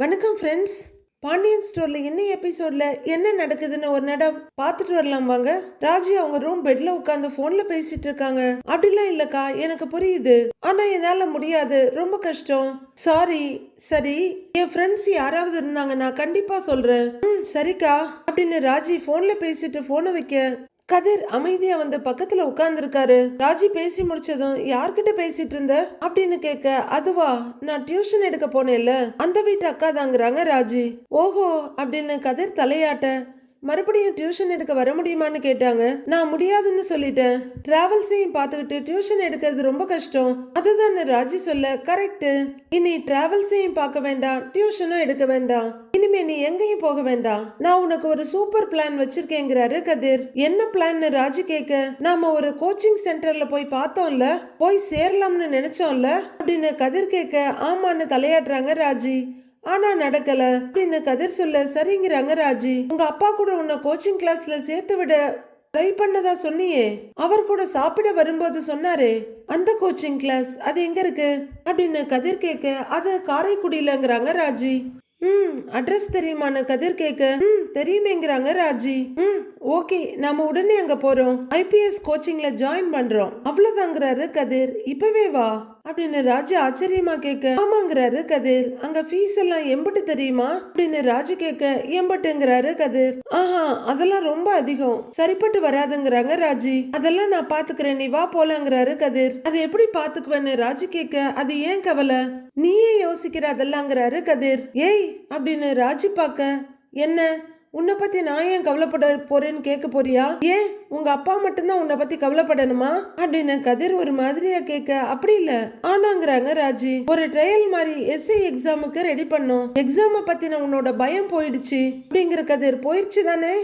வணக்கம் ஃப்ரெண்ட்ஸ் பாண்டியன் ஸ்டோர்ல இன்னும் எபிசோட்ல என்ன நடக்குதுன்னு ஒரு நடம் பார்த்துட்டு வரலாம் வாங்க. ராஜி அவங்க ரூம் பெட்ல உட்காந்து போன்ல பேசிட்டு இருக்காங்க. அப்படிலாம் இல்லக்கா எனக்கு புரியுது. ஆனா என்னால முடியாது ரொம்ப கஷ்டம். சாரி சரி என் ஃப்ரெண்ட்ஸ் யாராவது இருந்தாங்க நான் கண்டிப்பா சொல்றேன். ம் சரிக்கா அப்படின்னு ராஜி போன்ல பேசிட்டு போனை வைக்க கதிர் அமைதியா வந்து பக்கத்துல உட்கார்ந்துருக்காரு. ராஜி பேசி முடிச்சதும் யார்கிட்ட பேசிட்டு இருந்த அப்படின்னு கேட்க அதுவா? நான் டியூஷன் எடுக்க போனேன்ல. அந்த வீட்டு அக்கா தாங்கிறாங்க ராஜி. ஓஹோ அப்படின்னு கதிர் தலையாட்ட மறுபடியும் டியூஷன் எடுக்க வர முடியுமான்னு கேட்டாங்க. நான் முடியாதுன்னு சொல்லிட்டேன். டிராவல்ஸையும் பார்த்துக்கிட்டு டியூஷன் எடுக்கிறது ரொம்ப கஷ்டம். அதுதான் ராஜி சொல்ல கரெக்டு இனி டிராவல்ஸையும் பார்க்க வேண்டாம் டியூஷனும் எடுக்க வேண்டாம். இனிமே நீ எங்கேயும் போக வேண்டாம். நான் உனக்கு ஒரு சூப்பர் பிளான் வச்சிருக்கேங்கிறாரு கதிர். என்ன பிளான்னு ராஜி கேட்க நாம ஒரு கோச்சிங் சென்டர்ல போய் பார்த்தோம்ல போய் சேரலாம்னு நினைச்சோம்ல அப்படின்னு கதிர் கேட்க ஆமான்னு தலையாடுறாங்க ராஜி. ஆனா நடக்கல அப்படின்னு கதிர் சொல்ல சரிங்கிறாங்க ராஜி. உங்க அப்பா கூட உன்னை கோச்சிங் கிளாஸ்ல சேர்த்து விட ட்ரை பண்ணதா சொன்னியே. அவர் கூட சாப்பிட வரும்போது சொன்னாரே அந்த கோச்சிங் கிளாஸ் அது எங்க இருக்கு? அப்படின்னு கதிர் கேட்க அது காரைக்குடியிலங்கிறாங்க ராஜி. ம் அட்ரஸ் தெரியுமான்னு கதிர் கேட்க ம் தெரியுமேங்கிறாங்க ராஜி. ம் ஓகே நாம உடனே அங்க போறோம். ஐபிஎஸ் கோச்சிங்ல ஜாயின் பண்றோம். அவ்வளவுதாங்கிறாரு கதிர். இப்பவே வா அப்படின்னு ராஜா ஆச்சரியமா கேட்க. ஆமாங்கிறாரு கதிர். அங்க ஃபீஸ் எல்லாம் எம்பட்டு தெரியுமா? அப்படின்னு ராஜு கேட்க. எம்பட்டுங்கிறாரு கதிர். ஆஹா அதெல்லாம் ரொம்ப அதிகம். சரிப்பட்டு வராதுங்கிறாங்க ராஜி. அதெல்லாம் நான் பாத்துக்கிறேன். நீ வா போலாங்கிறாரு கதிர். அதை எப்படி பாத்துக்குவேன்னு ராஜு கேட்க. அது ஏன் கவலை? நீயே யோசிக்கிற அதெல்லாங்கிறாரு கதிர். ஏய் அப்படின்னு ராஜி பார்க்க. என்ன? உன்னை பத்தி நான் ஏன் கவலைப்பட போறேன்னு கேட்க போறியா? ஏன்? உங்க அப்பா மட்டும்தான் உன்னை பத்தி கவலைப்படணுமா? அப்படின்னு கதிர் ஒரு மாதிரியா கேட்க அப்படி இல்ல. ஆனாங்கிறாங்க ராஜி. ஒரு ட்ரையல் மாதிரி எஸ்ஐ எக்ஸாமுக்கு ரெடி பண்ணோம். எக்ஸாம பத்தின உன்னோட பயம் போயிடுச்சு. அப்படிங்கிற கதிர் போயிடுச்சு தானே?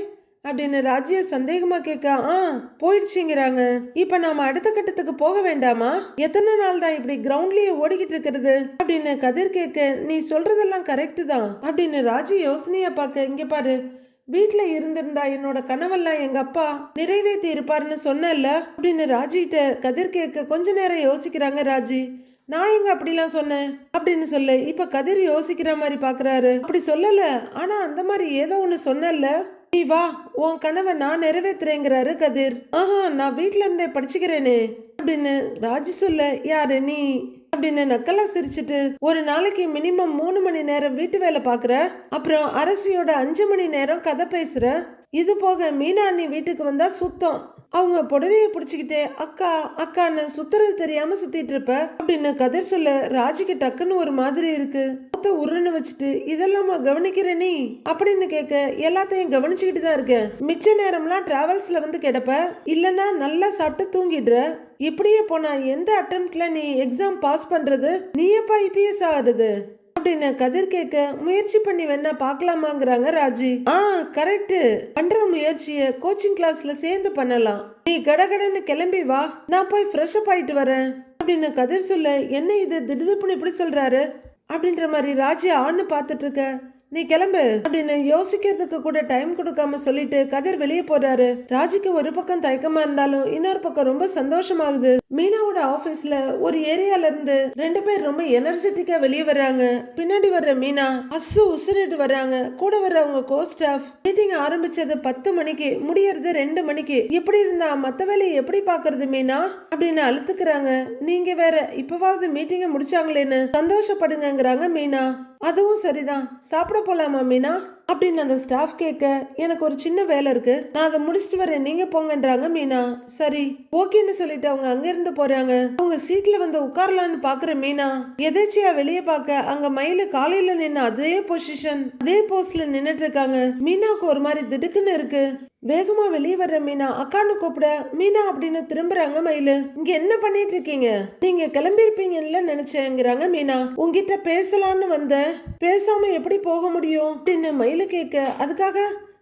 அப்படின்னு ராஜிய சந்தேகமா கேட்க ஆ போயிடுச்சுங்கிறாங்க. இப்ப நாம அடுத்த கட்டத்துக்கு போக வேண்டாமா? எத்தனை நாள் தான் இப்படி கிரவுண்ட்லயே ஓடிக்கிட்டு இருக்கிறது? அப்படின்னு கதிர் கேட்க நீ சொல்றதெல்லாம் கரெக்ட் தான். அப்படின்னு ராஜி யோசனையா பார்க்க இங்க பாரு. வீட்டில் இருந்திருந்தா என்னோட கனவெல்லாம் எங்க அப்பா நிறைவேற்றி இருப்பார்னு சொன்னல அப்படின்னு ராஜிகிட்ட கதிர் கேட்க கொஞ்ச நேரம் யோசிக்கிறாங்க ராஜி. நான் எங்க அப்படிலாம் சொன்னேன்? அப்படின்னு சொல்லு. இப்ப கதிர் யோசிக்கிற மாதிரி பாக்குறாரு. அப்படி சொல்லல. ஆனா அந்த மாதிரி ஏதோ ஒண்ணு சொன்னல நீ வா உன் கனவை நான் நிறைவேற்றுறேங்கிறாரு கதிர். ஆஹா நான் வீட்ல இருந்தே படிச்சுக்கிறேனே. அப்படின்னு ராஜி சொல்ல யாரு நீ? அப்படின்னு நக்கலா சிரிச்சிட்டு ஒரு நாளைக்கு மினிமம் மூணு மணி நேரம் வீட்டு வேலை பாக்குற அப்புறம் அரசியோட அஞ்சு மணி நேரம் கதை பேசுற. இது போக மீனா அண்ணி வீட்டுக்கு வந்தா சுத்தம். அவங்க புடவையை பிடிச்சிக்கிட்டே அக்கா அக்கான்னு சுத்துறது தெரியாம சுத்திட்டு இருப்ப அப்படின்னு கதிர் சொல்ல ராஜிக்கு டக்குன்னு ஒரு மாதிரி இருக்கு. மொத்த உருன்னு வச்சுட்டு இதெல்லாமா கவனிக்கிற நீ? அப்படின்னு கேட்க எல்லாத்தையும் கவனிச்சுக்கிட்டு தான் இருக்கேன். மிச்ச நேரம்லாம் டிராவல்ஸ்ல வந்து கிடப்ப இல்லைன்னா நல்லா சாப்பிட்டு தூங்கிடுற. இப்படியே போனா எந்த அட்டம்ப்ட்ல நீ எக்ஸாம் பாஸ் பண்றது? நீ எப்பா ஐபிஎஸ் ஆகுறது? அப்படின்னு கதிர் கேட்க முயற்சி பண்ணி வேணா பார்க்கலாமாங்கிறாங்க ராஜி. ஆ கரெக்ட் பண்ற முயற்சிய கோச்சிங் கிளாஸ்ல சேர்ந்து பண்ணலாம். நீ கடகடன்னு கிளம்பி வா. நான் போய் ஃப்ரெஷ் அப் ஆயிட்டு வரேன். அப்படின்னு கதிர் சொல்ல என்ன இது? திடுதுப்புன்னு இப்படி சொல்றாரு? அப்படின்ற மாதிரி ராஜி ஆன்னு பார்த்துட்டு இருக்க நீ கிளம்பு. அப்படின்னு யோசிக்கிறதுக்கு கூட டைம் கொடுக்காம சொல்லிட்டு கதிர் வெளியே போறாரு. ராஜிக்கு ஒரு பக்கம் தயக்கமா இருந்தாலும் இன்னொரு பக்கம் ரொம்ப சந்தோஷமாகுது. மீனாவோட ஆபீஸ்ல ஒரு ஏரியால இருந்து ரெண்டு பேர் ரொம்ப எனர்ஜெட்டிக்கா வெளியே வர்றாங்க. பின்னாடி வர்ற மீனா அசு உசுரிட்டு வர்றாங்க. கூட வர்றவங்க கோ ஸ்டாஃப் மீட்டிங் ஆரம்பிச்சது பத்து மணிக்கு முடியறது ரெண்டு மணிக்கு. எப்படி இருந்தா மத்த வேலையை எப்படி பாக்குறது மீனா? அப்படின்னு அழுத்துக்கிறாங்க. நீங்க வேற இப்பவாவது மீட்டிங்கை முடிச்சாங்களேன்னு சந்தோஷப்படுங்கங்கிறாங்க மீனா. அதுவும் சரிதான். சாப்பிட போலாமா மீனா? அப்படின்னு அந்த ஸ்டாஃப் கேட்க எனக்கு ஒரு சின்ன வேலை இருக்கு. நான் அதை முடிச்சிட்டு வரேன். நீங்க போங்கன்றாங்க மீனா. சரி ஓகேன்னு சொல்லிட்டு அவங்க அங்க இருந்து போறாங்க. அவங்க சீட்ல வந்து உட்காரலான்னு பாக்குற மீனா எதேச்சியா வெளியே பார்க்க அங்க மயில காலையில நின்ன அதே பொசிஷன் அதே போஸ்ட்ல நின்னுட்டு இருக்காங்க. மீனாக்கு ஒரு மாதிரி திடுக்குன்னு இருக்கு. வேகமா வெளியே வர்ற மீனா அக்கான்னு கூப்பிட மீனா அப்படின்னு திரும்புறாங்க மயிலு. இங்க என்ன பண்ணிட்டு இருக்கீங்க? நீங்க கிளம்பியிருப்பீங்கன்னு நினைச்சேங்கிறாங்க மீனா. உங்ககிட்ட பேசலான்னு வந்த பேசாம எப்படி போக முடியும்? அப்படின்னு மயிலு கேட்க அதுக்காக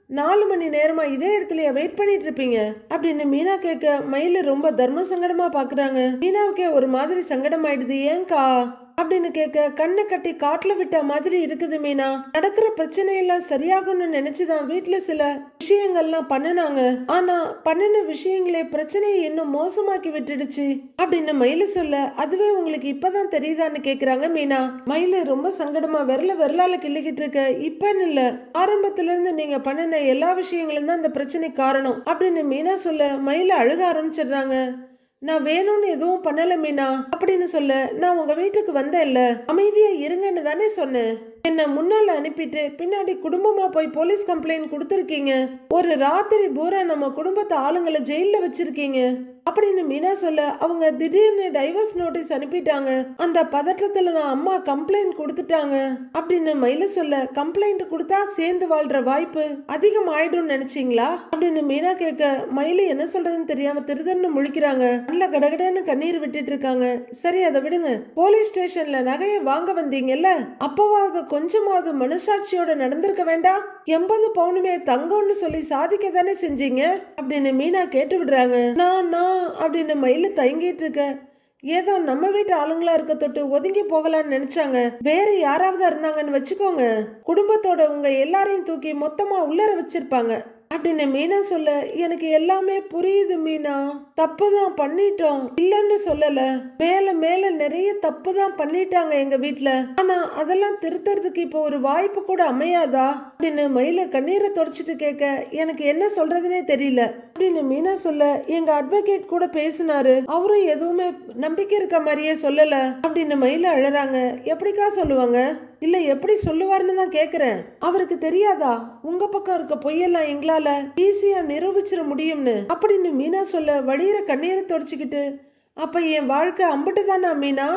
நாலு மணி நேரமா இதே இடத்துலயா வெயிட் பண்ணிட்டு இருப்பீங்க? அப்படின்னு மீனா கேட்க மயில ரொம்ப தர்ம சங்கடமா பாக்குறாங்க. மீனாவுக்கே ஒரு மாதிரி சங்கடம் ஆயிடுது ஏன்கா அப்படின்னு கேட்க கண்ணை கட்டி காட்டுல விட்ட மாதிரி இருக்குது மீனா. நடக்கிற பிரச்சனையெல்லாம் சரியாகணும்னு நினைச்சுதான் வீட்டுல சில விஷயங்கள்லாம் பண்ணுனாங்க. ஆனா பண்ணின விஷயங்களே பிரச்சனையை இன்னும் மோசமாக்கி விட்டுடுச்சு அப்படின்னு மயில சொல்ல அதுவே உங்களுக்கு இப்பதான் தெரியுதான்னு கேக்குறாங்க மீனா. மயில ரொம்ப சங்கடமா விரல விரலால கிள்ளிக்கிட்டு இருக்க இப்பன்னு இல்ல ஆரம்பத்துல இருந்து நீங்க பண்ணின எல்லா விஷயங்களும் தான் இந்த பிரச்சனை காரணம் அப்படின்னு மீனா சொல்ல மயில அழுக ஆரம்பிச்சிடுறாங்க. நான் வேணும்னு எதுவும் பண்ணல மீனா. அப்படின்னு சொல்ல. நான் உங்க வீட்டுக்கு வந்தேன்ல அமைதியா இருங்கன்னு தானே சொன்னேன். என்ன முன்னால அனுப்பிட்டு பின்னாடி குடும்பமா போய் போலீஸ் கம்ப்ளைண்ட் கொடுத்துருக்கீங்க. ஒரு ராத்திரி பூரா நம்ம குடும்பத்து ஆளுங்களை ஜெயில வச்சிருக்கீங்க. அப்படின்னு மீனா சொல்ல அவங்க திடீர்னு டைவர்ஸ் நோட்டீஸ் அனுப்பிட்டாங்க. அந்த பதற்றத்துல தான் அம்மா கம்ப்ளைண்ட் கொடுத்துட்டாங்க. அப்படின்னு மயில சொல்ல கம்ப்ளைண்ட் கொடுத்தா சேர்ந்து வாழ்ற வாய்ப்பு அதிகம் ஆயிடும் நினைச்சீங்களா? அப்படின்னு மீனா கேட்க மயில என்ன சொல்றதுன்னு தெரியாம திருதன்னு முழிக்கிறாங்க. நல்ல கடகடன்னு கண்ணீர் விட்டுட்டு இருக்காங்க. சரி அதை விடுங்க. போலீஸ் ஸ்டேஷன்ல நகையை வாங்க வந்தீங்கல்ல? அப்பவாவது கொஞ்சமாவது மனசாட்சியோட நடந்திருக்க வேண்டாம் எண்பது பவுனுமே தங்கம்னு சொல்லி சாதிக்க தானே செஞ்சீங்க? அப்படின்னு மீனா கேட்டு விடுறாங்க. நான் நான் அப்படின்னு மயில தயங்கிட்டு இருக்க. ஏதோ நம்ம வீட்டு ஆளுங்களா இருக்க தொட்டு ஒதுங்கி போகலான்னு நினைச்சாங்க. வேற யாராவது இருந்தாங்கன்னு வச்சுக்கோங்க. குடும்பத்தோட உங்க எல்லாரையும் தூக்கி மொத்தமா உள்ளர வச்சிருப்பாங்க. அப்படின்னு மீனா சொல்ல எனக்கு எல்லாமே புரியுது மீனா. தப்பு தான் பண்ணிட்டோம். இல்லைன்னு சொல்லல. மேல மேல நிறைய தப்பு தான் பண்ணிட்டாங்க எங்க வீட்டுல ஆனா அதெல்லாம் திருத்தறதுக்கு இப்போ ஒரு வாய்ப்பு கூட அமையாதா? அப்படின்னு மயில கண்ணீரை தொடச்சிட்டு கேட்க எனக்கு என்ன சொல்றதுனே தெரியல. அப்படின்னு மீனா சொல்ல எங்க அட்வொகேட் கூட பேசினாரு. அவரும் எதுவுமே நம்பிக்கை இருக்க மாதிரியே சொல்லல. அப்படின்னு மயில அழறாங்க. எப்படிக்கா சொல்லுவாங்க? இல்ல எப்படி சொல்லுவாருன்னு தான் கேக்குறேன். அவருக்கு தெரியாதா? உங்க பக்கம் இருக்க பொய்யெல்லாம் எங்களால ஈஸியா நிரூபிச்சிட முடியும்னு. அப்படின்னு மீனா சொல்ல வடியிற கண்ணீரை தொடச்சிக்கிட்டு அப்ப என் வாழ்க்கை அம்பிட்டு தானா மீனா?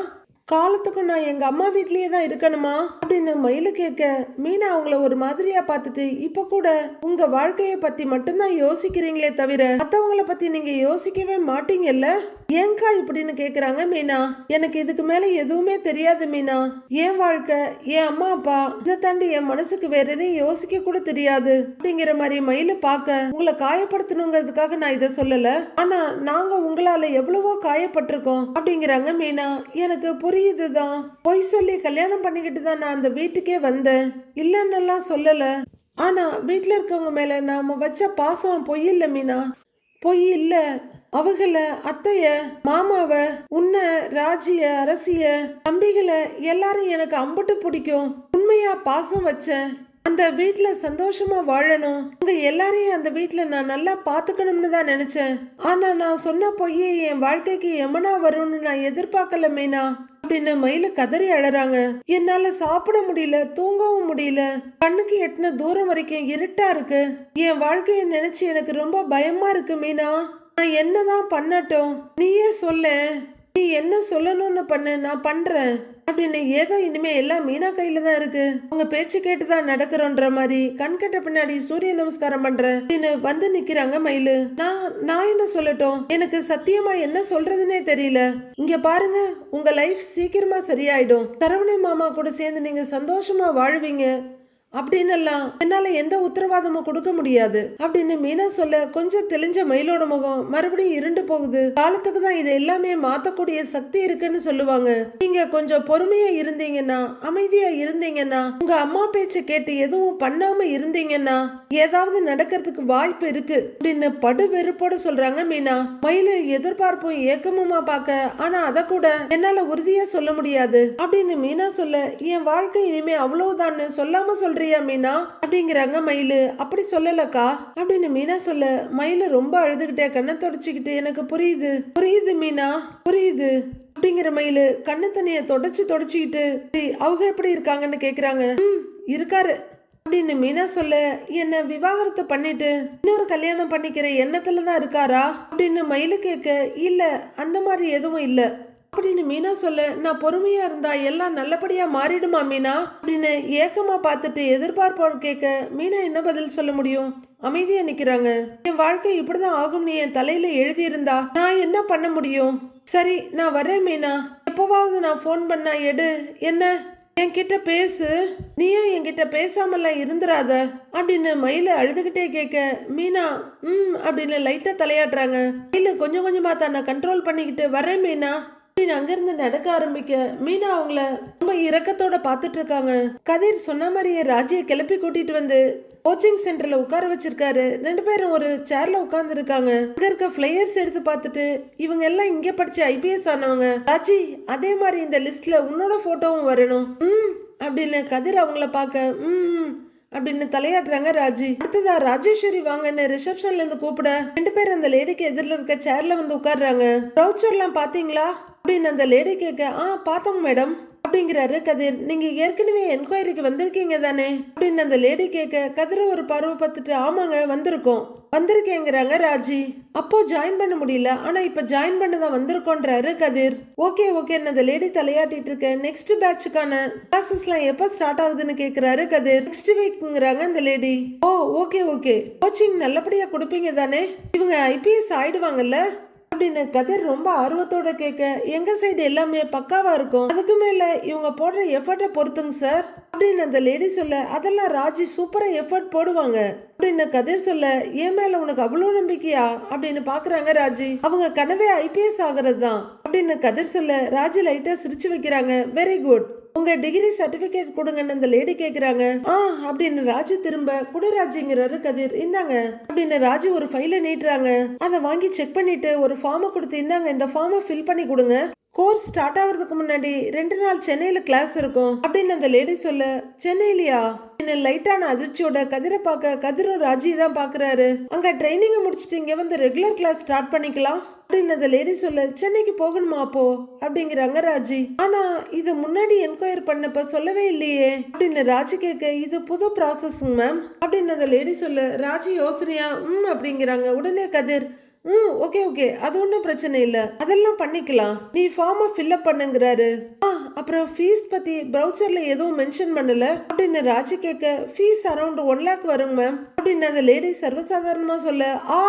காலத்துக்கும் நான் எங்கள் அம்மா வீட்லேயே தான் இருக்கணுமா? அப்படின்னு மயிலு கேட்க மீனா அவங்கள ஒரு மாதிரியா பார்த்துட்டு இப்போ கூட உங்க வாழ்க்கையை பத்தி மட்டும்தான் யோசிக்கிறீங்களே தவிர மற்றவங்கள பத்தி நீங்க யோசிக்கவே மாட்டீங்கல்ல? ஏங்கா இப்படின்னு கேக்குறாங்க மீனா. எனக்கு இதுக்கு மேல எதுவுமே தெரியாது மீனா. என் வாழ்க்கை என் அம்மா அப்பா இதை தாண்டி என் மனசுக்கு வேற எதையும் யோசிக்க கூட தெரியாது. அப்படிங்கிற மாதிரி மயில பார்க்க உங்களை காயப்படுத்தணுங்கிறதுக்காக நான் இதை சொல்லல. ஆனா நாங்க உங்களால எவ்வளவோ காயப்பட்டிருக்கோம் அப்படிங்கிறாங்க மீனா. எனக்கு புரியுதுதான். பொய் சொல்லி கல்யாணம் பண்ணிக்கிட்டு தான் நான் அந்த வீட்டுக்கே வந்தேன். இல்லைன்னெல்லாம் சொல்லல. ஆனா வீட்டில் இருக்கவங்க மேல நாம வச்ச பாசம் பொய் இல்ல மீனா. பொய் இல்லை. அவங்கள அத்தைய மாமாவ உன்னை ராஜிய அரசிய தம்பிகளை எல்லாரும் எனக்கு அம்பட்டு பிடிக்கும். உண்மையா பாசம் வச்சேன் அந்த வீட்டில் சந்தோஷமா வாழணும். உங்க எல்லாரையும் அந்த வீட்டில் நான் நல்லா பாத்துக்கணும்னு தான் நினைச்சேன். ஆனா நான் சொன்ன பொய்யே என் வாழ்க்கைக்கு எமனா வரும்னு நான் எதிர்பார்க்கல மீனா. அப்படின்னு மயில கதறி அழறாங்க. என்னால சாப்பிட முடியல தூங்கவும் முடியல. கண்ணுக்கு எட்டின தூரம் வரைக்கும் இருட்டா இருக்கு. என் வாழ்க்கைய நினைச்சு எனக்கு ரொம்ப பயமா இருக்கு மீனா. நான் என்னதான் பண்ணட்டும்? நீயே சொல்ல. நீ என்ன சொல்லணும்னு பண்ணு. நான் பண்றேன். அப்படின்னு ஏதோ இனிமே எல்லாம் மீனா கையில தான் இருக்கு. அவங்க பேச்சு கேட்டு தான் நடக்கிறோன்ற மாதிரி கண் கட்ட பின்னாடி சூரிய நமஸ்காரம் பண்றேன் அப்படின்னு வந்து நிக்கிறாங்க மயிலு. நான் நான் என்ன சொல்லட்டும்? எனக்கு சத்தியமா என்ன சொல்றதுன்னே தெரியல. இங்க பாருங்க உங்க லைஃப் சீக்கிரமா சரியாயிடும். சரவணி மாமா கூட சேர்ந்து நீங்க சந்தோஷமா வாழ்வீங்க. அப்படின்னெல்லாம் என்னால எந்த உத்தரவாதமும் கொடுக்க முடியாது. அப்படின்னு மீனா சொல்ல கொஞ்சம் தெளிஞ்ச மயிலோட முகம் மறுபடியும் இருண்டு போகுது. காலத்துக்கு தான் இது எல்லாமே மாத்தக்கூடிய சக்தி இருக்குன்னு சொல்லுவாங்க. நீங்க கொஞ்சம் பொறுமையா இருந்தீங்கன்னா அமைதியா இருந்தீங்கன்னா உங்க அம்மா பேச்ச கேட்டு எதுவும் பண்ணாம இருந்தீங்கன்னா ஏதாவது நடக்கிறதுக்கு வாய்ப்பு இருக்கு அப்படின்னு படு வெறுப்போட சொல்றாங்க மீனா. மயில எதிர்பார்ப்பும் ஏக்கமுமா பார்க்க ஆனா அத கூட என்னால உறுதியா சொல்ல முடியாது. அப்படின்னு மீனா சொல்ல என் வாழ்க்கை இனிமே அவ்வளவுதான்னு சொல்லாம சொல்றியா மீனா? அப்படிங்கிறாங்க மயிலு. அப்படி சொல்லலக்கா. அப்படின்னு மீனா சொல்ல மயில ரொம்ப அழுதுகிட்டே கண்ணை தொடச்சிக்கிட்டு எனக்கு புரியுது. புரியுது மீனா. புரியுது. அப்படிங்கிற மயிலு கண்ணு தண்ணிய தொடச்சு தொடச்சிக்கிட்டு அவங்க எப்படி இருக்காங்கன்னு கேக்குறாங்க. "ம், இருக்காரு. அப்படின்னு மீனா சொல்ல என்ன விவாகரத்தை பண்ணிட்டு இன்னொரு கல்யாணம் பண்ணிக்கிற எண்ணத்துல தான் இருக்காரா? அப்படின்னு மயிலு கேட்க இல்ல அந்த மாதிரி எதுவும் இல்ல. அப்படின்னு மீனா சொல்ல நான் பொறுமையா இருந்தா எல்லாம் நல்லபடியா மாறிடுமா மீனா? அப்படின்னு ஏக்கமா பார்த்துட்டு எதிர்பார்ப்போடு கேட்க மீனா என்ன பதில் சொல்ல முடியும்? அமைதியா நிக்கிறாங்க. என் வாழ்க்கை இப்படிதான் ஆகும்னு என் தலையில எழுதியிருந்தா நான் என்ன பண்ண முடியும்? சரி நான் வரேன் மீனா. எப்பவாவது நான் ஃபோன் பண்ணா எடு. என்ன? என்கிட்ட பேசு. நீயும் என்கிட்ட பேசாமலாம் இருந்துராத அப்படின்னு மயில அழுதுகிட்டே கேட்க மீனா ம் அப்படின்னு லைட்டா தலையாடுறாங்க மயில கொஞ்சம் கொஞ்சமா தன்னை கண்ட்ரோல் பண்ணிக்கிட்டு வரேன் மீனா. அப்படின்னு அங்கிருந்து நடக்க ஆரம்பிக்க. மீனா அவங்கள ரொம்ப இரக்கத்தோட பார்த்துட்டு இருக்காங்க. கதிர் சொன்ன மாதிரியே ராஜியை கிளப்பி கூட்டிட்டு வந்து கோச்சிங் சென்டர்ல உட்கார வச்சிருக்காரு. ரெண்டு பேரும் ஒரு சேர்ல உட்கார்ந்து இருக்காங்க. அங்க இருக்க பிளேயர்ஸ் எடுத்து பார்த்துட்டு இவங்க எல்லாம் இங்க படிச்ச ஐபிஎஸ் ஆனவங்க. ராஜி அதே மாதிரி இந்த லிஸ்ட்ல உன்னோட போட்டோவும் வரணும். ம் அப்படின்னு கதிர் அவங்கள பார்க்க ம் அப்படின்னு தலையாடுறாங்க ராஜி. அடுத்ததா ராஜேஸ்வரி வாங்கன்னு ரிசப்ஷன்ல இருந்து கூப்பிட ரெண்டு பேரும் அந்த லேடிக்கு எதிரில் இருக்க சேர்ல வந்து உட்கார்றாங்க. ப்ரௌச்சர்லாம் பாத்தீங்களா அப்படின்னு அந்த லேடி கேட்க ஆ பார்த்தோங்க மேடம் அப்படிங்கிறாரு கதிர். நீங்க ஏற்கனவே என்கொயரிக்கு வந்திருக்கீங்க தானே? அப்படின்னு அந்த லேடி கேட்க கதிர ஒரு பருவ பார்த்துட்டு ஆமாங்க வந்திருக்கோம். வந்திருக்கேங்கிறாங்க ராஜி. அப்போ ஜாயின் பண்ண முடியல. ஆனா இப்ப ஜாயின் பண்ணதான் வந்திருக்கோன்றாரு கதிர். ஓகே ஓகே அந்த லேடி தலையாட்டிட்டு இருக்க. நெக்ஸ்ட் பேட்சுக்கான கிளாஸஸ்லாம் எப்போ ஸ்டார்ட் ஆகுதுன்னு கேக்குறாரு கதிர். நெக்ஸ்ட் வீக்ங்கிறாங்க அந்த லேடி ஓ ஓகே ஓகே. கோச்சிங் நல்லபடியா கொடுப்பீங்க தானே? இவங்க ஐபிஎஸ் ஆயிடுவாங்கல்ல? அப்படின்னு கதிர் ரொம்ப ஆர்வத்தோட கேட்க எங்க சைடு எல்லாமே பக்காவா இருக்கும்? அதுக்கு மேல இவங்க போடுற எஃபர்ட்டை பொறுத்துங்க சார் அப்படின்னு அந்த லேடி சொல்ல அதெல்லாம் ராஜி சூப்பரா எஃபர்ட் போடுவாங்க. அப்படின்னு கதிர் சொல்ல ஏன் மேல உனக்கு அவ்வளோ நம்பிக்கையா? அப்படின்னு பாக்குறாங்க ராஜி. அவங்க கனவே ஐபிஎஸ் ஆகுறது தான் அப்படின்னு கதிர் சொல்ல ராஜி லைட்டா சிரிச்சு வைக்கிறாங்க. வெரி குட் உங்க டிகிரி சர்டிபிகேட் கொடுங்கன்னு அந்த லேடி கேக்குறாங்க. ஆ அப்படின்னு ராஜு திரும்ப குடராஜுங்கிறாரு கதிர் இந்தாங்க அப்படின்னு ராஜு ஒரு ஃபைல நீட்டுறாங்க. அதை வாங்கி செக் பண்ணிட்டு ஒரு ஃபார்மை கொடுத்து இந்தாங்க இந்த ஃபார்மை ஃபில் பண்ணி கொடுங்க. கோர்ஸ் ஸ்டார்ட் ஆகுறதுக்கு முன்னாடி ரெண்டு நாள் சென்னையில கிளாஸ் இருக்கும் அப்படின்னு அந்த லேடி சொல்ல சென்னையிலயா? லைட்டான அதிர்ச்சியோட கதிரை பார்க்க கதிரும் ராஜி தான் பாக்குறாரு அங்க ட்ரைனிங்கை முடிச்சுட்டு இங்க வந்து ரெகுலர் கிளாஸ் ஸ்டார்ட் பண்ணிக்கலாம். அப்படின்னு அந்த லேடி சொல்ல சென்னைக்கு போகணுமா அப்போ? அப்படிங்கிறாங்க ராஜி ஆனா இது முன்னாடி என்கொயர் பண்ணப்ப சொல்லவே இல்லையே. அப்படின்னு ராஜி கேட்க இது புது ப்ராசஸ்ங்க மேம் அப்படின்னு அந்த லேடி சொல்ல ராஜி யோசனையா? ம் அப்படிங்கிறாங்க. உடனே கதிர் ம் ஓகே ஓகே. அது ஒன்றும் பிரச்சனை இல்லை. அதெல்லாம் பண்ணிக்கலாம். நீ ஃபார்மை ஃபில்அப் பண்ணுங்கிறாரு. ஆ அப்புறம் ஃபீஸ் பற்றி ப்ரௌச்சரில் எதுவும் மென்ஷன் பண்ணல? அப்படின்னு ராஜி கேட்க ஃபீஸ் அரௌண்ட் ஒன் லேக் வருங்க மேம் அப்படின்னு அந்த லேடி சர்வசாதாரணமாக சொல்ல ஆ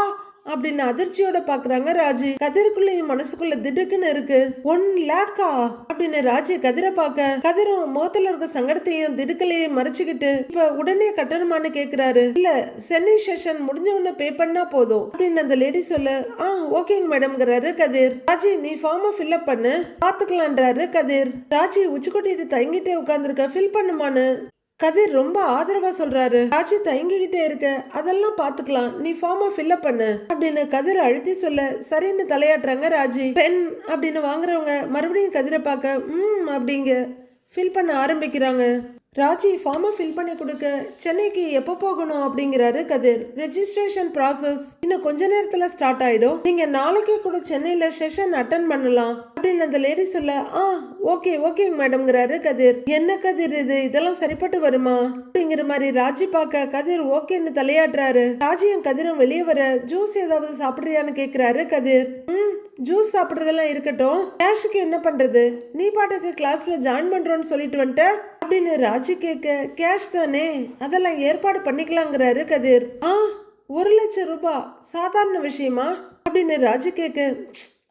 அப்படின்னு அதிர்ச்சியோட பாக்குறாங்க ராஜி. கதிருக்குள்ளயும் மனசுக்குள்ள திடுக்குன்னு இருக்கு. ஒன் லேக்கா? அப்படின்னு ராஜி கதிரை பார்க்க. கதிரும் முகத்துல இருக்க சங்கடத்தையும் திடுக்கலையும் மறைச்சுக்கிட்டு இப்ப உடனே கட்டணமானு கேக்குறாரு. இல்ல சென்னை செஷன் முடிஞ்ச உடனே பே பண்ணா போதும் அப்படின்னு அந்த லேடி சொல்ல. ஆ ஓகேங்க மேடம்ங்கிறாரு கதிர். ராஜி நீ ஃபார்மை ஃபில்அப் பண்ணு. பாத்துக்கலான்றாரு கதிர். ராஜி உச்சி கொட்டிட்டு தயங்கிட்டே உட்காந்துருக்க ஃபில் பண்ணுமான்னு. கதிர் ரொம்ப ஆதரவா சொல்றாரு. ராஜி தயங்கிக்கிட்டே இருக்க. அதெல்லாம் பாத்துக்கலாம். நீ ஃபார்மா ஃபில்அப் பண்ணு. அப்படின்னு கதிர் அழுத்தி சொல்ல சரின்னு தலையாட்டுறாங்க ராஜி. பென் அப்படின்னு வாங்குறவங்க மறுபடியும் கதிரை பார்க்க ம் அப்படிங்க ஃபில் பண்ண ஆரம்பிக்கிறாங்க. ராஜி ஃபார்மை ஃபில் பண்ணி கொடுக்க சென்னைக்கு எப்போ போகணும் அப்படிங்கிறாரு கதிர். ரெஜிஸ்ட்ரேஷன் ப்ராசஸ் இன்னும் கொஞ்ச நேரத்தில் ஸ்டார்ட் ஆயிடும். நீங்க நாளைக்கே கூட சென்னையில செஷன் அட்டன் பண்ணலாம். அப்படின்னு அந்த லேடி சொல்ல ஆ ஓகே ஓகேங்க மேடம்ங்கிறாரு கதிர். என்ன கதிர் இது? இதெல்லாம் சரிப்பட்டு வருமா? அப்படிங்கிற மாதிரி ராஜி பார்க்க கதிர் ஓகேன்னு தலையாடுறாரு ராஜியும் கதிரும் வெளியே வர ஜூஸ் ஏதாவது சாப்பிட்றியான்னு கேட்குறாரு கதிர். ம் ஜூஸ் சாப்பிட்றதெல்லாம் இருக்கட்டும். கேஷுக்கு என்ன பண்றது? நீ பாட்டுக்கு கிளாஸ்ல ஜாயின் பண்றோன்னு சொல்லிட்டு வந்துட்ட? அப்படின்னு ராஜி கேட்க கேஷ் தானே? அதெல்லாம் ஏற்பாடு பண்ணிக்கலாங்கிறாரு கதிர். ஆ ஒரு லட்சம் ரூபாய் சாதாரண விஷயமா? அப்படின்னு ராஜி கேட்க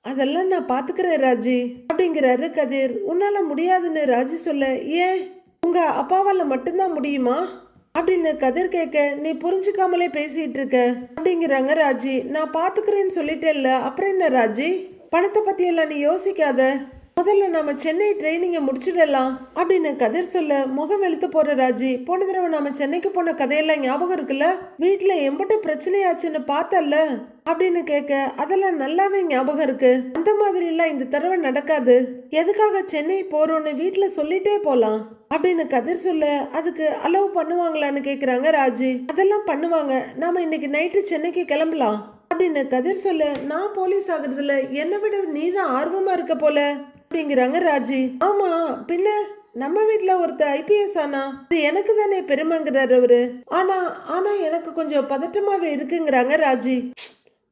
அதெல்லாம் நான் பாத்துக்கிறேன் ராஜி அப்படிங்கிறாரு கதிர். உன்னால முடியாதுன்னு ராஜி சொல்ல ஏன்? உங்க அப்பாவால மட்டும்தான் முடியுமா? அப்படின்னு கதிர் கேட்க நீ புரிஞ்சுக்காமலே பேசிட்டு இருக்க அப்படிங்கிறாங்க ராஜி. நான் பாத்துக்கிறேன்னு சொல்லிட்டேல்ல அப்புறம் என்ன ராஜி? பணத்தை பத்தி எல்லாம் நீ யோசிக்காத. முதல்ல நாம சென்னை ட்ரைனிங்கை முடிச்சிடலாம் அப்படின்னு கதிர் சொல்ல முகம் வெளுத்து போற ராஜி போன தடவை நாம சென்னைக்கு போன கதையெல்லாம் ஞாபகம் இருக்குல்ல? வீட்டுல எம்பட்ட பிரச்சனையாச்சுன்னு பார்த்தல்ல? அப்படின்னு கேட்க அதெல்லாம் நல்லாவே ஞாபகம் இருக்கு. அந்த மாதிரி எல்லாம் இந்த தடவை நடக்காது. எதுக்காக சென்னை போறோம்னு வீட்டுல சொல்லிட்டே போலாம் அப்படின்னு கதிர் சொல்ல அதுக்கு அலோவ் பண்ணுவாங்களான்னு கேக்குறாங்க ராஜி. அதெல்லாம் பண்ணுவாங்க. நாம இன்னைக்கு நைட்டு சென்னைக்கு கிளம்பலாம் அப்படின்னு கதிர் சொல்ல நான் போலீஸ் ஆகுறதுல என்னை விட நீ தான் ஆர்வமா இருக்க போல? அப்படிங்கிறாங்க ராஜி. ஆமா பின்ன நம்ம வீட்டில் ஒருத்தர் ஐபிஎஸ் ஆனா இது எனக்கு தானே பெருமைங்கிறாரு அவரு. ஆனா ஆனா எனக்கு கொஞ்சம் பதட்டமாவே இருக்குங்கிறாங்க ராஜி.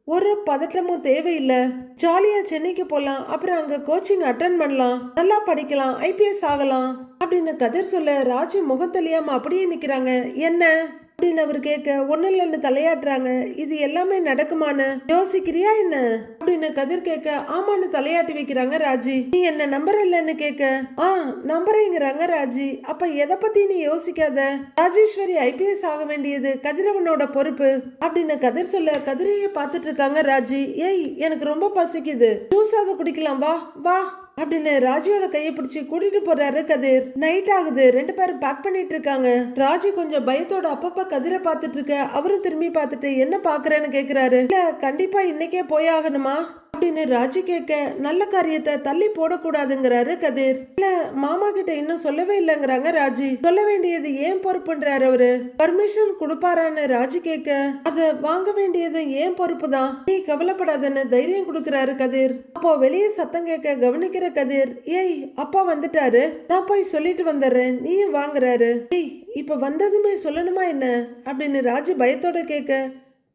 ஒரு பதட்டமும் தேவையில்லை. ஜாலியா சென்னைக்கு போலாம் அப்புறம் அங்க கோச்சிங் அட்டன் பண்ணலாம் நல்லா படிக்கலாம் ஐபிஎஸ் ஆகலாம் அப்படின்னு கதிர் சொல்ல ராஜி முகத்தலியாம அப்படியே நிக்கிறாங்க. என்ன? அப்படின்னு அவர் கேட்க ஒண்ணு இல்லைன்னு தலையாட்டுறாங்க? இது எல்லாமே நடக்குமான்னு? யோசிக்கிறியா என்ன? அப்படின்னு கதிர் கேட்க ஆமான்னு தலையாட்டி வைக்கிறாங்க ராஜி. நீ என்ன நம்பர் இல்லைன்னு கேட்க ஆ நம்புறேங்கிறாங்க ராஜி. அப்ப எதை பத்தி நீ யோசிக்காத? ராஜேஸ்வரி ஐபிஎஸ் ஆக வேண்டியது கதிரவனோட பொறுப்பு. அப்படின்னு கதிர் சொல்ல கதிரையே பார்த்துட்டு இருக்காங்க ராஜி. ஏய் எனக்கு ரொம்ப பசிக்குது. ஜூஸாவது குடிக்கலாம் வா வா. அப்படின்னு ராஜியோட கையை பிடிச்சி கூட்டிட்டு போறாரு கதிர். நைட் ஆகுது. ரெண்டு பேரும் பேக் பண்ணிட்டு இருக்காங்க. ராஜி கொஞ்சம் பயத்தோட அப்பப்ப கதிரை பார்த்துட்டு இருக்க. அவரும் திரும்பி பார்த்துட்டு என்ன பாக்குறேன்னு கேக்குறாரு. இல்ல கண்டிப்பா இன்னைக்கே போய் ஆகணுமா? அப்படின்னு ராஜி கேட்க நல்ல காரியத்தை தள்ளி போடக்கூடாதுங்கிறாரு கதிர். இல்ல மாமா கிட்ட இன்னும் சொல்லவே இல்லைங்கிறாங்க ராஜி. சொல்ல வேண்டியது ஏன் பொறுப்புன்றாரு அவரு. பர்மிஷன் கொடுப்பாரான்னு ராஜி கேட்க அத வாங்க வேண்டியது ஏன் பொறுப்பு தான் நீ கவலைப்படாதன்னு தைரியம் கொடுக்கறாரு கதிர். அப்போ வெளியே சத்தம் கேட்க கவனிக்கிற கதிர் ஏய் அப்பா வந்துட்டாரு. நான் போய் சொல்லிட்டு வந்துடுறேன் நீயும் வாங்குறாரு. ஏய் இப்ப வந்ததுமே சொல்லணுமா என்ன? அப்படின்னு ராஜி பயத்தோட கேட்க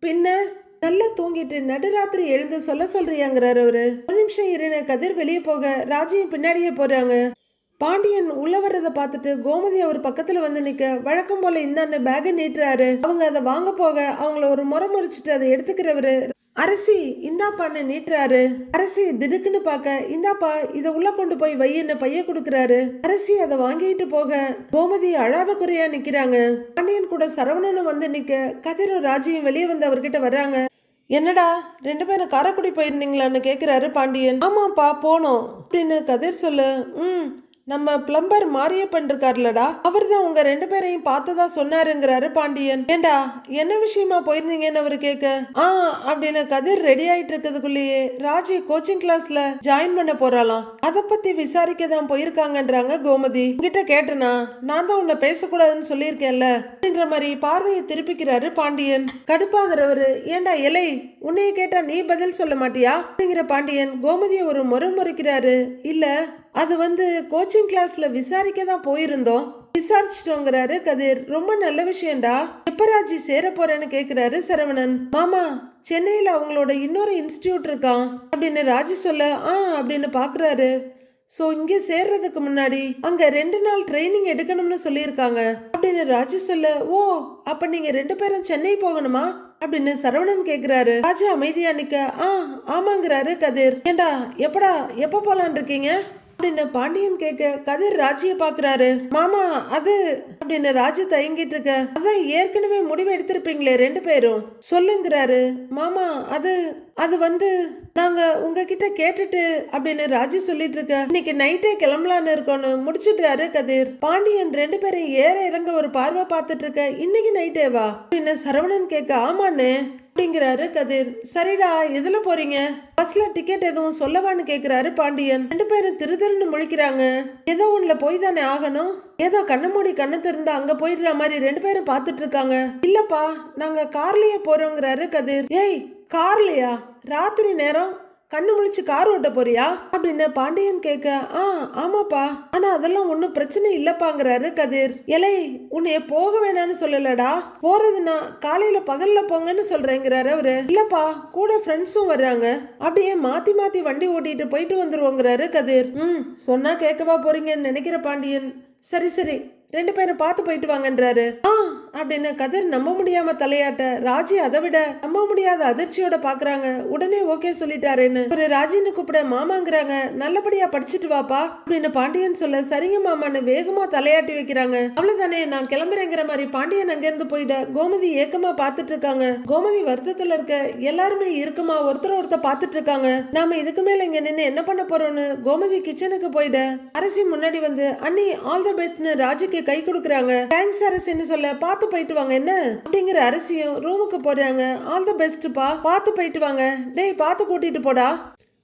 பின்ன? நல்லா தூங்கிட்டு நடுராத்திரி எழுந்து சொல்ல சொல்றியாங்கிறாரு அவரு. ஒரு நிமிஷம் இருன்னு கதிர் வெளியே போக ராஜியும் பின்னாடியே போறாங்க. பாண்டியன் உள்ள வர்றத பார்த்துட்டு கோமதி அவர் பக்கத்துல வந்து நிக்க வழக்கம் போல இந்தாண்டு பேக்கை நீட்டுறாரு. அவங்க அதை வாங்க போக அவங்கள ஒரு முறை முறிச்சிட்டு அதை எடுத்துக்கிறவரு அரசி இந்தாப்பான்னு நீட்டுறாரு. அரசி திடுக்குன்னு பார்க்க இந்தாப்பா இதை உள்ள கொண்டு போய் வையன்னு பைய கொடுக்கறாரு. அரசி அதை வாங்கிட்டு போக. கோமதி அழாத குறையா நிக்கிறாங்க பாண்டியன் கூட சரவணனும் வந்து நிக்க கதிரும் ராஜியும் வெளியே வந்து அவர்கிட்ட வர்றாங்க. என்னடா ரெண்டு பேரும் காரைக்குடி போயிருந்தீங்களான்னு கேக்குறாரு பாண்டியன். ஆமாப்பா போனோம். அப்படின்னு கதிர் சொல்லு ம் நம்ம பிளம்பர் மாரியப்பன் இருக்கார்லடா அவர் தான் உங்க ரெண்டு பேரையும் பார்த்ததா சொன்னாருங்கிறாரு பாண்டியன். ஏண்டா என்ன விஷயமா போயிருந்தீங்கன்னு அவரு கேட்க ஆ அப்படின்னு கதிர் ரெடி ஆயிட்டு இருக்கிறதுக்குள்ளேயே ராஜி கோச்சிங் கிளாஸ்ல ஜாயின் பண்ண போறாளாம். அத பத்தி விசாரிக்க தான் போயிருக்காங்கன்றாங்க கோமதி. உங்ககிட்ட கேட்டனா? நான் தான் உன்னை பேசக்கூடாதுன்னு சொல்லியிருக்கேன்ல அப்படின்ற மாதிரி பார்வையை திருப்பிக்கிறாரு பாண்டியன். கடுப்பாகிறவரு ஏண்டா இலை உன்னைய கேட்டா நீ பதில் சொல்ல மாட்டியா? அப்படிங்கிற பாண்டியன் கோமதியை ஒரு முறை முறைக்கிறாரு. இல்ல அது வந்து கோச்சிங் கிளாஸ்ல விசாரிக்க தான் போயிருந்தோம். விசாரிச்சிட்டோங்கிறாரு கதிர். ரொம்ப நல்ல விஷயம்டா. எப்பராஜி சேர போறேன்னு கேக்குறாரு சரவணன். மாமா சென்னையில அவங்களோட இன்னொரு இன்ஸ்டியூட் இருக்கான் அப்படின்னு ராஜி சொல்ல ஆ அப்படின்னு பாக்குறாரு. ஸோ இங்கே சேர்றதுக்கு முன்னாடி அங்கே ரெண்டு நாள் ட்ரைனிங் எடுக்கணும்னு சொல்லியிருக்காங்க. அப்படின்னு ராஜி சொல்ல ஓ அப்போ நீங்கள் ரெண்டு பேரும் சென்னை போகணுமா? அப்படின்னு சரவணன் கேட்குறாரு ராஜா அமைதியா நிக்க ஆ ஆமாங்கிறாரு கதிர். ஏண்டா எப்படா எப்போ போலான் இருக்கீங்க? அப்படின்னு பாண்டியன் கேட்க கதிர் ராஜிய பாக்குறாரு. மாமா அது அப்படின்னு ராஜு தயங்கிட்டு இருக்க அதான் ஏற்கனவே முடிவு எடுத்திருப்பீங்களே ரெண்டு பேரும். சொல்லுங்கிறாரு. மாமா அது அது வந்து நாங்க உங்ககிட்ட கேட்டுட்டு அப்படின்னு ராஜி சொல்லிட்டு இருக்க இன்னைக்கு நைட்டே கிளம்பலான்னு இருக்கோன்னு முடிச்சிட்டாரு கதிர். பாண்டியன் ரெண்டு பேரும் ஏற இறங்க ஒரு பார்வை பார்த்துட்டு இருக்க இன்னைக்கு நைட்டேவா? அப்படின்னு சரவணன் கேட்க ஆமாண்ணே. அப்படிங்கிறாரு கதிர். சரிடா எதுல போறீங்க? பஸ்ல டிக்கெட் எதுவும் சொல்லவான்னு கேக்குறாரு பாண்டியன். ரெண்டு பேரும் திருதிருன்னு முழிக்கிறாங்க. ஏதோ ஒண்ணுல போய் தானே ஆகணும்? ஏதோ கண்ண மூடி கண்ணு திறந்து அங்க போயிடுற மாதிரி ரெண்டு பேரும் பாத்துட்டு இருக்காங்க. இல்லப்பா நாங்க கார்லயே போறோங்கிறாரு கதிர். ஏய் கார்லயா? ராத்திரி நேரம் கண்ணு முழிச்சு கார் ஓட்ட போறியா? அப்படின்னு பாண்டியன் கேட்க ஆ ஆமாப்பா. ஆனா அதெல்லாம் ஒன்றும் பிரச்சனை இல்லப்பாங்கிறாரு கதிர். இலை உன்னைய போக வேணாம்னு சொல்லலடா. போறதுன்னா காலையில பகல்ல போங்கன்னு சொல்றேங்கிறாரு அவரு. இல்லப்பா கூட ஃப்ரெண்ட்ஸும் வர்றாங்க. அப்படியே மாத்தி மாத்தி வண்டி ஓட்டிட்டு போயிட்டு வந்துருவோங்கிறாரு கதிர். ம் சொன்னா கேட்கவா போறீங்கன்னு நினைக்கிற பாண்டியன். சரி சரி. ரெண்டு பேரும் பார்த்து போயிட்டு வாங்கன்றாரு. ஆ அப்படின்னு கதிர் நம்ப முடியாம தலையாட்ட ராஜி அதை விட நம்ப முடியாத அதிர்ச்சியோட பாக்குறாங்க. உடனே ஓகே சொல்லிட்டாருன்னு. ஒரு ராஜின்னு கூப்பிட மாமாங்கிறாங்க. நல்லபடியா படிச்சுட்டு வாப்பா அப்படின்னு பாண்டியன் சொல்ல சரிங்க மாமான்னு வேகமா தலையாட்டி வைக்கிறாங்க. அவ்வளவுதானே நான் கிளம்புறேங்கிற மாதிரி பாண்டியன் அங்கிருந்து போயிட கோமதி ஏக்கமா பார்த்துட்டு இருக்காங்க. கோமதி வருத்தத்துல இருக்க எல்லாருமே இருக்குமா? ஒருத்தர் ஒருத்தர் பார்த்துட்டு இருக்காங்க. நாம இதுக்கு மேல இங்க நின்று என்ன பண்ண போறோம்னு கோமதி கிச்சனுக்கு போயிட அரசி முன்னாடி வந்து அண்ணி ஆல் த பெஸ்ட்னு ராஜுக்கு கை கொடுக்குறாங்க. தேங்க்ஸ் அரசின்னு சொல்ல பார்த்து போயிட்டு வாங்க என்ன? அப்படிங்கிற அரசியும் ரூமுக்கு போறாங்க ஆல் த பெஸ்ட்ப்பா பார்த்து போயிட்டு வாங்க. டேய் பார்த்து கூட்டிட்டு போடா.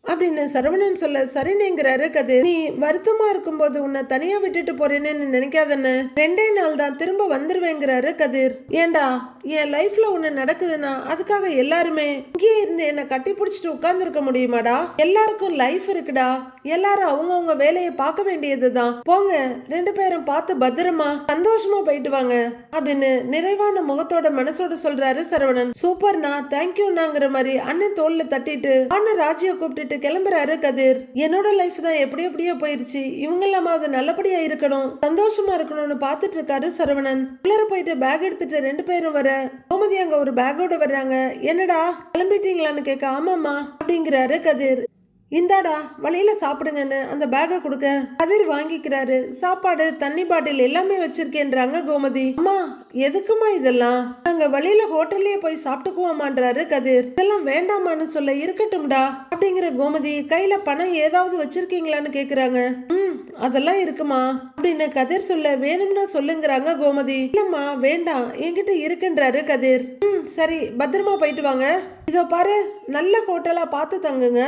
அப்படின்னு சரவணன் சொல்ல சரினேங்கிறாரு கதிர். நீ வருத்தமா இருக்கும்போது உன்னை தனியா விட்டுட்டு போறேன்னு நினைக்காதன்னு ரெண்டே நாள் தான் திரும்ப வந்துருவேங்கிறாரு கதிர். ஏண்டா என் லைஃப்ல ஒன்று நடக்குதுன்னா அதுக்காக எல்லாருமே இங்கேயே இருந்து என்ன கட்டி பிடிச்சிட்டு உட்கார்ந்துருக்க முடியுமாடா? எல்லாருக்கும் லைஃப் இருக்குடா. எல்லாரும் அவங்கவுங்க வேலையை பார்க்க வேண்டியதுதான். போங்க ரெண்டு பேரும் பார்த்து பத்திரமா சந்தோஷமா போயிட்டு வாங்க அப்படின்னு நிறைவான முகத்தோட மனசோட சொல்றாரு சரவணன். சூப்பர்னா தேங்க்யூனாங்கிற மாதிரி அண்ணன் தோல்ல தட்டிட்டு அண்ணன் ராஜிய கூப்பிட்டுட்டு கிளம்புறாரு கதிர். என்னோட லைஃப் தான் எப்படி எப்படியோ போயிருச்சு. இவங்க எல்லாமாவது நல்லபடியா இருக்கணும் சந்தோஷமா இருக்கணும்னு பார்த்துட்டு இருக்காரு சரவணன். உள்ளர போயிட்டு பேக் எடுத்துட்டு ரெண்டு பேரும் வர கோமதி அங்க ஒரு பேக்கோட வர்றாங்க. என்னடா? கிளம்பிட்டீங்களான்னு கேட்க ஆமாம்மா அப்படிங்கிறாரு கதிர். இந்தாடா வழியில சாப்பிடுங்கன்னு அந்த பேக்கை கொடுக்க கதிர் வாங்கிக்கிறாரு. சாப்பாடு தண்ணி பாட்டில் எல்லாமே வச்சிருக்கேன்றாங்க கோமதி. அம்மா எதுக்குமா இதெல்லாம்? நாங்க வழியில ஹோட்டல்லயே போய் சாப்பிட்டுக்குவோமான்றாரு கதிர். இதெல்லாம் வேண்டாமான்னு சொல்ல இருக்கட்டும்டா அப்படிங்கிற கோமதி கையில பணம் ஏதாவது வச்சிருக்கீங்களான்னு கேக்குறாங்க. ம் அதெல்லாம் இருக்குமா? அப்படின்னு கதிர் சொல்ல வேணும்னா சொல்லுங்கிறாங்க கோமதி. இல்லம்மா வேண்டாம் என்கிட்ட இருக்குன்றாரு கதிர். ம் சரி பத்திரமா போயிட்டு வாங்க. இதோ பாரு நல்ல ஹோட்டலா பார்த்து தங்குங்க.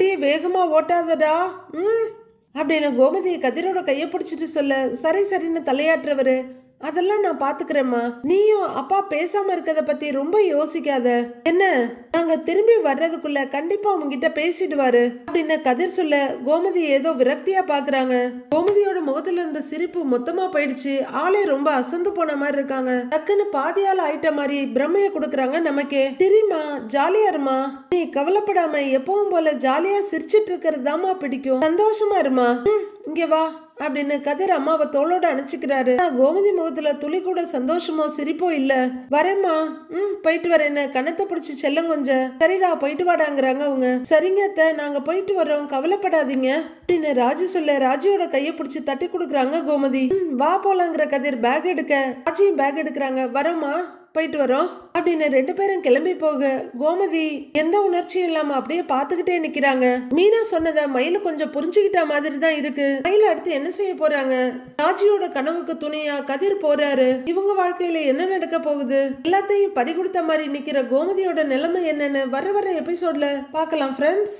வண்டியை வேகமா ஓட்டாதடா. ம். அப்படின்னு கோமதியை கதிரோட கையை பிடிச்சிட்டு சொல்ல சரி சரின்னு தலையாட்டுறவரு. அதெல்லாம் நான் பாத்துக்கிறேம்மா. நீயும் அப்பா பேசாம இருக்கத பத்தி ரொம்ப யோசிக்காத. என்ன? நாங்க திரும்பி வர்றதுக்குள்ள கண்டிப்பா உங்ககிட்ட பேசிடுவாரு. அப்படின்னு கதிர் சொல்ல கோமதி ஏதோ விரக்தியா பாக்குறாங்க. கோமதியோட முகத்துல இருந்த சிரிப்பு மொத்தமா போயிடுச்சு. ஆளே ரொம்ப அசந்து போன மாதிரி இருக்காங்க. டக்குன்னு பாதியால ஆயிட்ட மாதிரி பிரம்மைய கொடுக்கறாங்க நமக்கே. சரிம்மா ஜாலியா இருமா நீ கவலைப்படாம எப்பவும் போல ஜாலியா சிரிச்சிட்டு இருக்கிறது பிடிக்கும். சந்தோஷமா இருமா இங்க வா. அப்படின்னு கதிர் அம்மாவை தோளோட அணைச்சிக்கிறாரு. கோமதி முகத்துல துளி கூட சந்தோஷமோ சிரிப்போ இல்ல. வரேம்மா. ம் போயிட்டு வரேன்னு கணத்தை பிடிச்சி செல்லம் கொஞ்சம். சரிடா போயிட்டு வாடாங்கிறாங்க அவங்க. சரிங்க அத்தை. நாங்க போயிட்டு வர்றோம். கவலைப்படாதீங்க. அப்படின்னு ராஜு சொல்ல ராஜியோட கையை பிடிச்சி தட்டி கொடுக்குறாங்க கோமதி. "ம், வா போலாங்கிற கதிர் பேக் எடுக்க. ராஜியும் பேக் எடுக்கிறாங்க. வரோமா போயிட்டு வரோம். அப்படின்னு ரெண்டு பேரும் கிளம்பி போக கோமதி எந்த உணர்ச்சியும் இல்லாம அப்படியே பாத்துக்கிட்டே நிக்கிறாங்க. மீனா சொன்னதை மயில கொஞ்சம் புரிஞ்சுக்கிட்ட மாதிரி தான் இருக்கு. மயில அடுத்து என்ன செய்ய போறாங்க? ராஜியோட கனவுக்கு துணையா கதிர் போறாரு. இவங்க வாழ்க்கையில என்ன நடக்க போகுது? எல்லாத்தையும் படி கொடுத்த மாதிரி நிக்கிற கோமதியோட நிலைமை என்னன்னு வர வர எபிசோட்ல பார்க்கலாம் ஃப்ரெண்ட்ஸ்